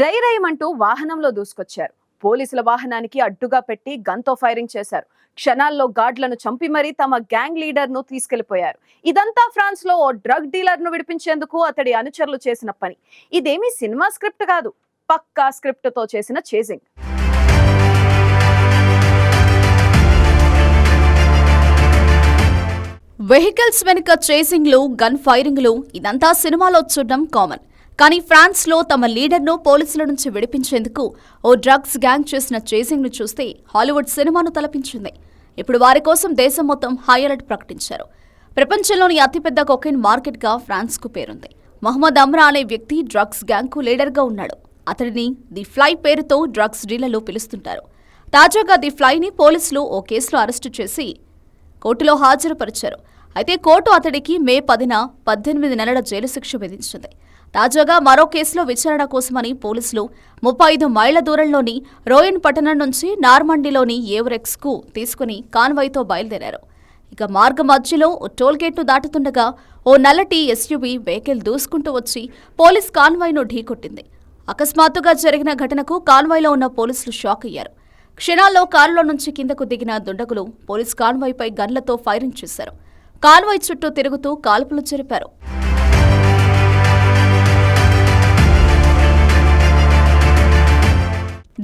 రై రైమంటూ వాహనంలో దూసుకొచ్చారు. పోలీసుల వాహనానికి అడ్డుగా పెట్టి గన్తో ఫైరింగ్ చేశారు. క్షణాల్లో గార్డ్లను చంపి మరీ తమ గ్యాంగ్ లీడర్ను తీసుకెళ్ళిపోయారు. ఇదంతా ఫ్రాన్స్లో ఓ డ్రగ్ డీలర్ను విడిపించేందుకు అతడి అనుచరులు చేసిన పని. ఇదేమీ సినిమా స్క్రిప్ట్ కాదు పక్కా స్క్రిప్ట్తో చేసిన చేజింగ్. వెహికల్స్ వెనుక చేసింగ్లు గన్ ఫైరింగ్లు ఇదంతా సినిమాలో చూడడం కామన్. కానీ ఫ్రాన్స్లో తమ లీడర్ను పోలీసుల నుంచి విడిపించేందుకు ఓ డ్రగ్స్ గ్యాంగ్ చేసిన చేసింగ్ను చూస్తే హాలీవుడ్ సినిమాను తలపించింది. ఇప్పుడు వారి కోసం దేశం మొత్తం హై అలర్ట్ ప్రకటించారు. ప్రపంచంలోని అతిపెద్ద కొకైన్ మార్కెట్గా ఫ్రాన్స్కు పేరుంది. మహమ్మద్ అమ్రా అనే వ్యక్తి డ్రగ్స్ గ్యాంగ్కు లీడర్గా ఉన్నాడు. అతడిని ది ఫ్లై పేరుతో డ్రగ్స్ డీలర్లు పిలుస్తుంటారు. తాజాగా ది ఫ్లైని పోలీసులు ఓ కేసులో అరెస్టు చేసి కోర్టులో హాజరుపరిచారు. అయితే కోర్టు అతడికి మే పదిన పద్దెనిమిది నెలల జైలు శిక్ష విధించింది. తాజాగా మరో కేసులో విచారణ కోసమని పోలీసులు ముప్పై ఐదు మైళ్ళ దూరంలోని రోయన్ పట్టణం నుంచి నార్మండిలోని ఏవరెక్స్కు తీసుకుని కాన్వాయ్తో బయలుదేరారు. ఇక మార్గ మధ్యలో ఓ టోల్గేట్ను దాటుతుండగా ఓ నల్లటి ఎస్యూవీ వెహికల్ దూసుకుంటూ వచ్చి పోలీస్ కాన్వాయ్ను ఢీకొట్టింది. అకస్మాత్తుగా జరిగిన ఘటనకు కాన్వాయ్లో ఉన్న పోలీసులు షాక్ అయ్యారు. క్షణాల్లో కారులో నుంచి కిందకు దిగిన దుండగులు పోలీస్ కాన్వాయ్పై గన్లతో ఫైరింగ్ చేశారు. కాల్వాయి చుట్టూ తిరుగుతూ కాల్పులు జరిపారు.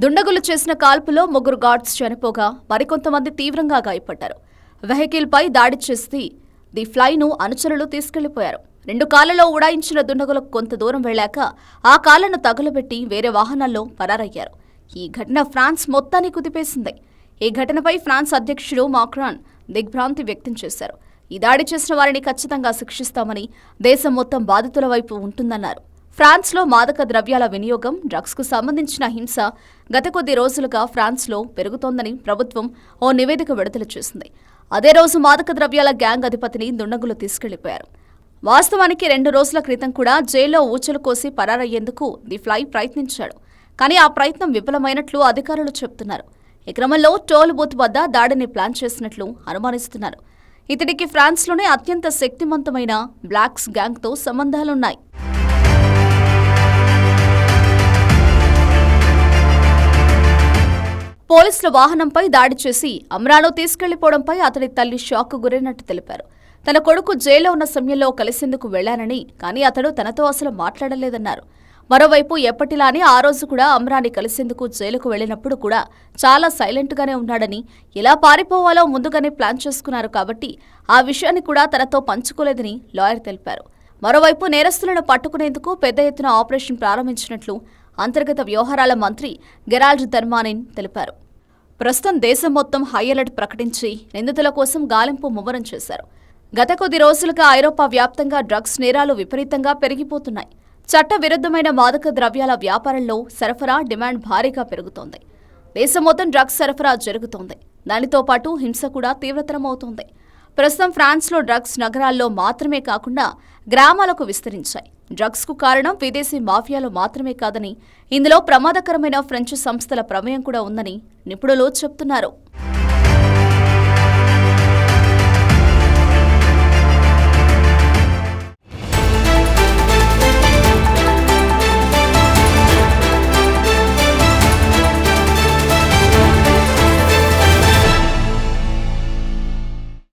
దుండగులు చేసిన కాల్పులో ముగ్గురు గార్డ్స్ చనిపోగా మరికొంతమంది తీవ్రంగా గాయపడ్డారు. వెహికల్పై దాడి చేసి ది ఫ్లైను అనుచరులు తీసుకెళ్ళిపోయారు. రెండు కాళ్ళలో ఉడాయించిన దుండగులకు కొంత దూరం వెళ్ళాక ఆ కాళ్ళను తగులబెట్టి వేరే వాహనాల్లో పరారయ్యారు. ఈ ఘటన ఫ్రాన్స్ మొత్తాన్ని కుదిపేసింది. ఈ ఘటనపై ఫ్రాన్స్ అధ్యక్షుడు మాక్రాన్ దిగ్భ్రాంతి వ్యక్తం చేశారు. ఈ దాడి చేసిన వారిని ఖచ్చితంగా శిక్షిస్తామని దేశం మొత్తం బాధితుల వైపు ఉంటుందన్నారు. ఫ్రాన్స్లో మాదక ద్రవ్యాల వినియోగం డ్రగ్స్కు సంబంధించిన హింస గత కొద్ది రోజులుగా ఫ్రాన్స్లో పెరుగుతోందని ప్రభుత్వం ఓ నివేదిక విడుదల చేసింది. అదే రోజు మాదక ద్రవ్యాల గ్యాంగ్ అధిపతిని దుండగులు తీసుకెళ్ళిపోయారు. వాస్తవానికి రెండు రోజుల క్రితం కూడా జైల్లో ఊచలు కోసి పరారయ్యేందుకు ది ఫ్లై ప్రయత్నించాడు. కానీ ఆ ప్రయత్నం విఫలమైనట్లు అధికారులు చెబుతున్నారు ఈ క్రమంలో టోల్ బూత్ వద్ద దాడిని ప్లాన్ చేసినట్లు అనుమానిస్తున్నారు. ఇతడికి ఫ్రాన్స్లోనే అత్యంత శక్తివంతమైన బ్లాక్స్ గ్యాంగ్తో సంబంధాలున్నాయి. పోలీసుల వాహనంపై దాడి చేసి అమ్రాను తీసుకెళ్ళిపోవడంపై అతడి తల్లి షాక్ గురైనట్టు తెలిపారు. తన కొడుకు జైల్లో ఉన్న సమయంలో కలిసేందుకు వెళ్ళానని కానీ అతడు తనతో అసలు మాట్లాడలేదన్నారు. మరోవైపు ఎప్పటిలానే ఆ రోజు కూడా అమ్రాని కలిసేందుకు జైలుకు వెళ్ళినప్పుడు కూడా చాలా సైలెంట్గానే ఉన్నాడని ఎలా పారిపోవాలో ముందుగానే ప్లాన్ చేసుకున్నారు కాబట్టి ఆ విషయాన్ని కూడా తనతో పంచుకోలేదని లాయర్ తెలిపారు. మరోవైపు నేరస్తులను పట్టుకునేందుకు పెద్ద ఎత్తున ఆపరేషన్ ప్రారంభించినట్లు అంతర్గత వ్యవహారాల మంత్రి గెరాల్డ్ ధర్మానిన్ తెలిపారు. ప్రస్తుతం దేశం మొత్తం హై అలర్ట్ ప్రకటించి నిందితుల కోసం గాలింపు ముమ్మరం చేశారు. గత కొద్ది రోజులుగా ఐరోపా వ్యాప్తంగా డ్రగ్స్ నేరాలు విపరీతంగా పెరిగిపోతున్నాయి. చట్టవిరుద్ధమైన మాదక ద్రవ్యాల వ్యాపారంలో సరఫరా డిమాండ్ భారీగా పెరుగుతోంది. దేశం మొత్తం డ్రగ్స్ సరఫరా జరుగుతోంది. దానితో పాటు హింస కూడా తీవ్రతరమవుతోంది. ప్రస్తుతం ఫ్రాన్స్లో డ్రగ్స్ నగరాల్లో మాత్రమే కాకుండా గ్రామాలకు విస్తరించాయి. డ్రగ్స్కు కారణం విదేశీ మాఫియాలు మాత్రమే కాదని ఇందులో ప్రమాదకరమైన ఫ్రెంచ్ సంస్థల ప్రమేయం కూడా ఉందని నిపుణులు చెప్తున్నారు.